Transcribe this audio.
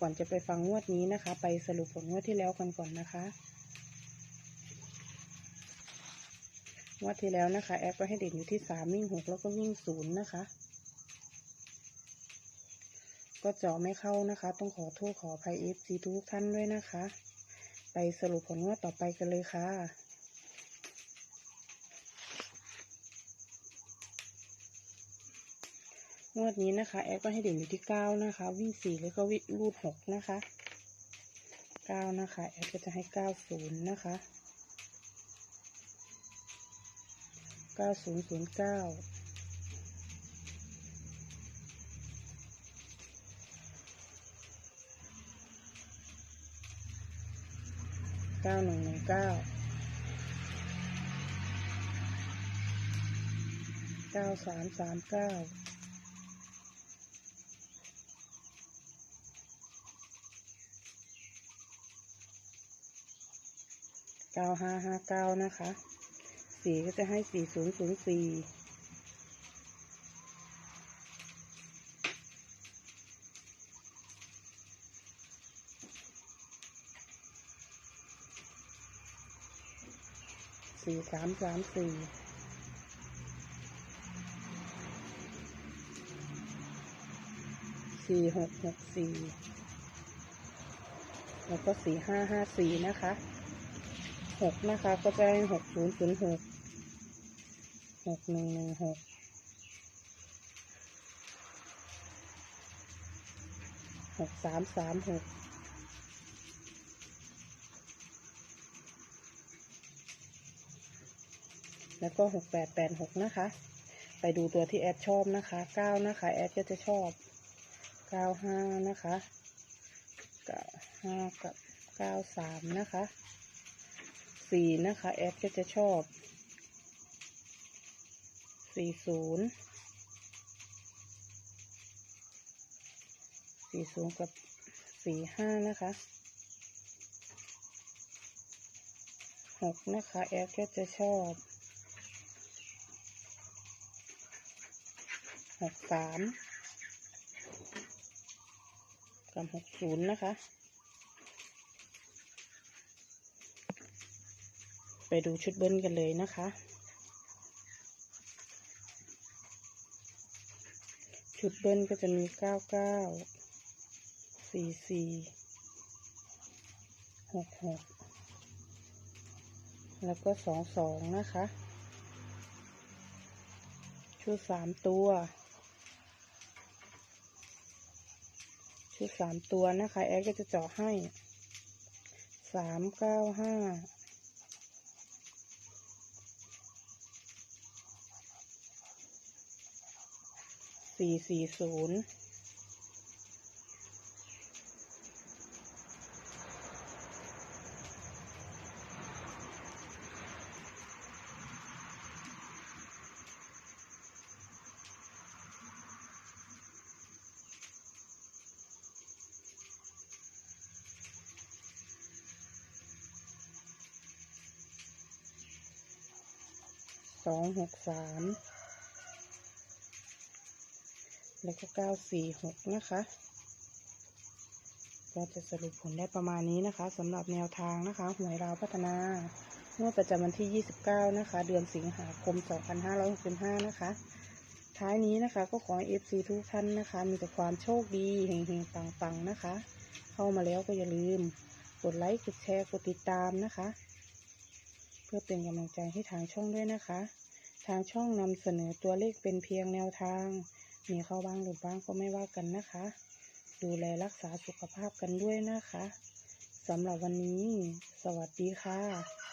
ก่อนจะไปฟังงวดนี้นะคะ ไปสรุปผลงวดที่แล้วกันก่อนนะคะงวดที่แล้วนะคะ แอปก็ให้เด่นอยู่ที่สามวิ่งหกแล้วก็วิ่งศูนย์นะคะ ก็เจาะไม่เข้านะคะ ต้องขอโทษขออภัยเอฟซีทุกท่านด้วยนะคะ ไปสรุปผลงวดต่อไปกันเลยค่ะ งวดนี้นะคะ แอปก็ให้เด่นอยู่ที่เก้านะคะ วิ่งสี่แล้วก็วิ่งรูดหกนะคะเก้านะคะ แอปก็จะให้เก้าศูนย์นะคะเก้าศูนย์ศูนย์เก้าเก้าหนึ่งหนึ่งเก้าเก้าสามสามเก้า เก้าห้าห้าเก้านะคะ สีก็จะให้สี่ศูนย์ศูนย์สี่สี่สามสามสี่สี่หกหกสี่แล้วก็สี่ห้าห้าสี่นะคะ หกนะคะ ก็จะได้หกศูนย์ศูนย์หกหกหนึ่งหนึ่งหกหกสามสามหกแล้วก็หกแปดแปดหกนะคะ ไปดูตัวที่แอดชอบนะคะเก้านะคะ แอดก็จะชอบเก้าห้านะคะเก้าห้ากับเก้าสามนะคะ สี่นะคะ แอดก็จะชอบสี่ศูนย์สี่ศูนย์กับสี่ห้านะคะหกนะคะ แอดก็จะชอบหกสามกับหกศูนย์นะคะ ไปดูชุดเบิ้ลกันเลยนะคะ ชุดเบิ้ลก็จะมี 99 44 66 แล้วก็ 22 นะคะ ชุด 3 ตัว ชุด 3 ตัวนะคะ แอดก็จะเจาะให้ 3 9 5 สี่สี่ศูนย์สองหกสาม แล้วก็เก้าสี่หกนะคะ ก็จะสรุปผลได้ประมาณนี้นะคะสำหรับแนวทางนะคะหวยราวพัฒนางวดประจำวันที่ 29 นะคะ เดือนสิงหาคม 2565 นะคะ ท้ายนี้นะคะก็ขอให้ FC ทุกท่านนะคะ มีแต่ความโชคดีเฮงๆ ปังๆ นะคะ เข้ามาแล้วก็อย่าลืม กดไลค์ กดแชร์ กดติดตามนะคะ เพื่อเป็นกำลังใจให้ทางช่องด้วยนะคะ ทางช่องนำเสนอตัวเลขเป็นเพียงแนวทาง มีเข้าบ้างหรือบ้างก็ไม่ว่ากันนะคะ ดูแลรักษาสุขภาพกันด้วยนะคะสำหรับวันนี้ สวัสดีค่ะ